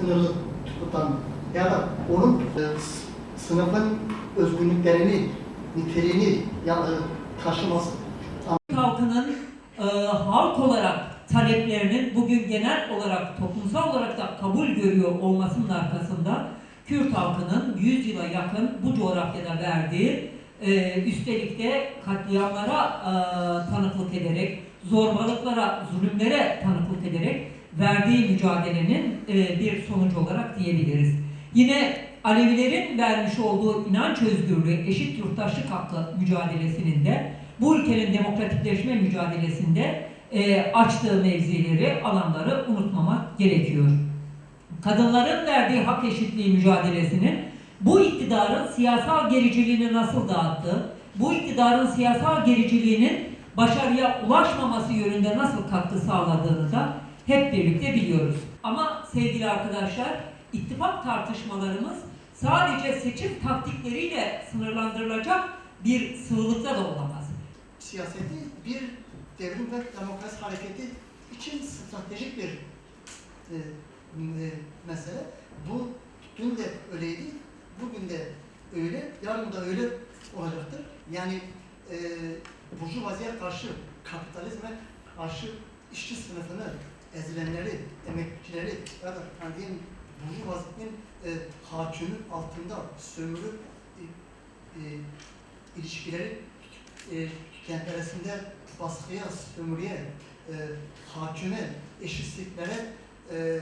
sınırı tutan ya da onun e, sınıfın özgünlüklerini, niteliğini ya, e, taşıması. Halkının e, halk olarak taleplerinin bugün genel olarak toplumsal olarak da kabul görüyor olmasının arkasında Kürt halkının 100 yıla yakın bu coğrafyada verdiği e, üstelik de katliamlara e, tanıklık ederek, zorbalıklara, zulümlere tanıklık ederek verdiği mücadelenin e, bir sonucu olarak diyebiliriz. Yine Alevilerin vermiş olduğu inanç özgürlüğü, eşit yurttaşlık hakkı mücadelesinin de bu ülkenin demokratikleşme mücadelesinde e, açtığı mevzileri, alanları unutmamak gerekiyor. Kadınların verdiği hak eşitliği mücadelesinin bu iktidarın siyasal gericiliğini nasıl dağıttığı, bu iktidarın siyasal gericiliğinin başarıya ulaşmaması yönünde nasıl katkı sağladığını da hep birlikte biliyoruz. Ama sevgili arkadaşlar, ittifak tartışmalarımız sadece seçim taktikleriyle sınırlandırılacak bir sığlıkta da olamaz. Siyaseti bir devrim ve demokrasi hareketi için stratejik bir e, e, mesele. Bu dün de öyleydi, bugün de öyle, yarın da öyle olacaktır. Yani e, burjuvaziye karşı, kapitalizme karşı işçi sınıfını, ezilenleri, emekçileri ya da hani diyelim burjuvazinin e, hakimi altında sömürü e, e, ilişkileri e, kendilerinde baskıya, sömürüye, e, hakime, eşitsizliklere e,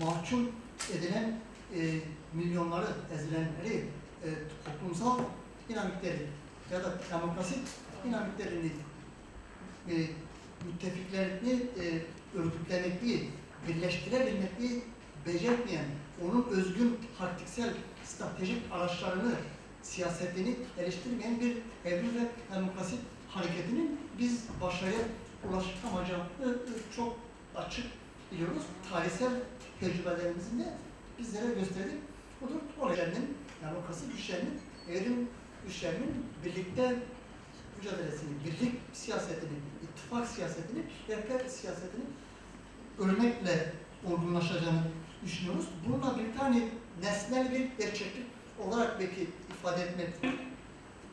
mahkum edilen e, milyonları, ezilenleri, e, toplumsal dinamikleri ya da demokrasi dinamiklerini e, müttefiklerini e, örgütlemekliği, birleştirebilmekliği becermeyen, onun özgün taktiksel, stratejik araçlarını, siyasetini eleştirmeyen bir evrim ve demokrasi hareketinin biz başarıya ulaşamayacağını e, çok açık biliyoruz. Tarihsel tecrübelerimizin de bizlere gösterdik. Budur olaylarının, demokrasi güçlerinin, evrim güçlerinin birlikte mücadelesini, birlik siyasetini, ittifak siyasetini, rehber siyasetini örnekle olgunlaşacağını düşünüyoruz. Bununla bir tane nesnel bir gerçeklik olarak belki ifade etmek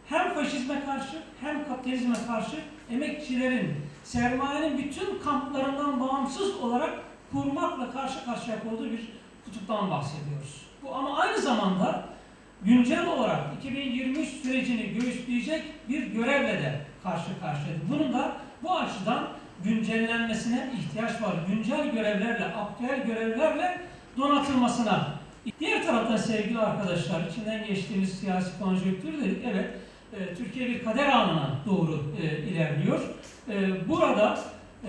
hem faşizme karşı hem kapitalizme karşı emekçilerin, sermayenin bütün kamplarından bağımsız olarak kurmakla karşı karşıya olduğu bir kutuptan bahsediyoruz. Bu ama aynı zamanda güncel olarak 2023 sürecini göğüsleyecek bir görevle de karşı karşıyayız. Bunun da bu açıdan güncellenmesine ihtiyaç var. Güncel görevlerle, aktüel görevlerle donatılmasına. Diğer taraftan sevgili arkadaşlar, içinden geçtiğimiz siyasi konjonktür dedik. Evet, e, Türkiye bir kader anına doğru e, ilerliyor. E, burada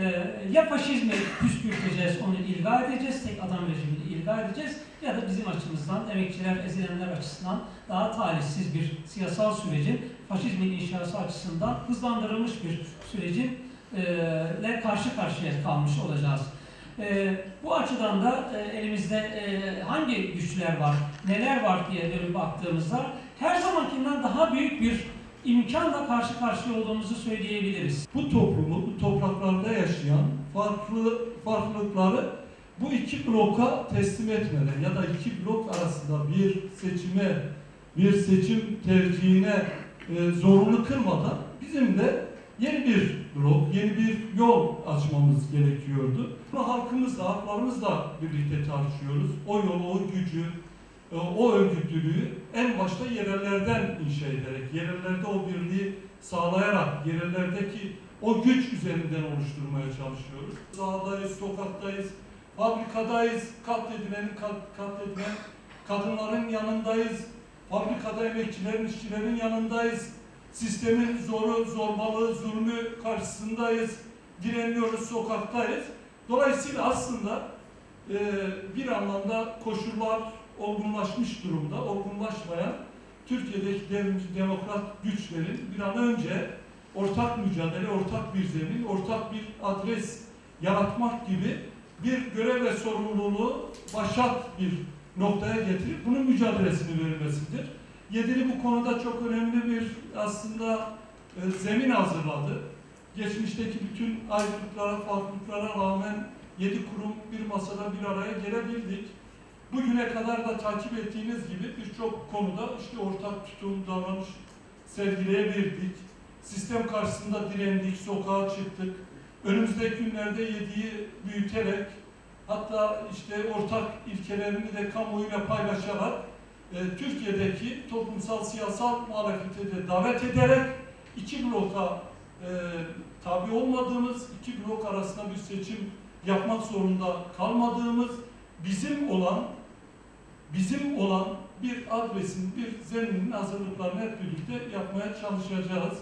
e, ya faşizmi püskürteceğiz, onu ilga edeceğiz, tek adam rejimini ilga edeceğiz ya da bizim açımızdan, emekçiler, ezilenler açısından daha talihsiz bir siyasal sürecin, faşizmin inşası açısından hızlandırılmış bir sürecin e, ile karşı karşıya kalmış olacağız. E, bu açıdan da e, elimizde e, hangi güçler var, neler var diye dönüp baktığımızda her zamankinden daha büyük bir imkanla karşı karşıya olduğumuzu söyleyebiliriz. bu toplumu, bu topraklarda yaşayan farklı farklılıkları bu iki bloka teslim etmeden ya da iki blok arasında bir seçime, bir seçim tercihine e, zorunlu kılmadan bizim de yeni bir blok, yeni bir yol açmamız gerekiyordu. Bunu halkımızla, halklarımızla birlikte tartışıyoruz. O yolu, o gücü, o örgütlülüğü en başta yerellerden inşa ederek, yerellerde o birliği sağlayarak, yerellerdeki o güç üzerinden oluşturmaya çalışıyoruz. Sahadayız, sokaktayız, fabrikadayız, katledilenin kat- katledilen kadınların yanındayız, fabrikada emekçilerin, işçilerin yanındayız, sistemin zoru, zorbalığı, zulmü karşısındayız, direniyoruz, sokaktayız. Dolayısıyla aslında e, bir anlamda koşullar olgunlaşmış durumda, olgunlaşmayan Türkiye'deki demokrat güçlerin bir an önce ortak mücadele, ortak bir zemin, ortak bir adres yaratmak gibi bir görev ve sorumluluğu başat bir noktaya getirip bunun mücadelesini vermesidir. Yedili bu konuda çok önemli bir aslında e, zemin hazırladı. Geçmişteki bütün ayrılıklara, farklılıklara rağmen yedi kurum bir masada bir araya gelebildik. Bugüne kadar da takip ettiğiniz gibi birçok konuda işte ortak tutum, davranış sergileyebildik. Sistem karşısında direndik, sokağa çıktık. Önümüzdeki günlerde yediği büyüterek hatta işte ortak ilkelerini de kamuoyuyla paylaşarak e, Türkiye'deki toplumsal siyasal muhalefeti de davet ederek iki bloka e, tabi olmadığımız, iki blok arasında bir seçim yapmak zorunda kalmadığımız, bizim olan bizim olan bir adresin, bir zeminin hazırlıklarını hep birlikte yapmaya çalışacağız.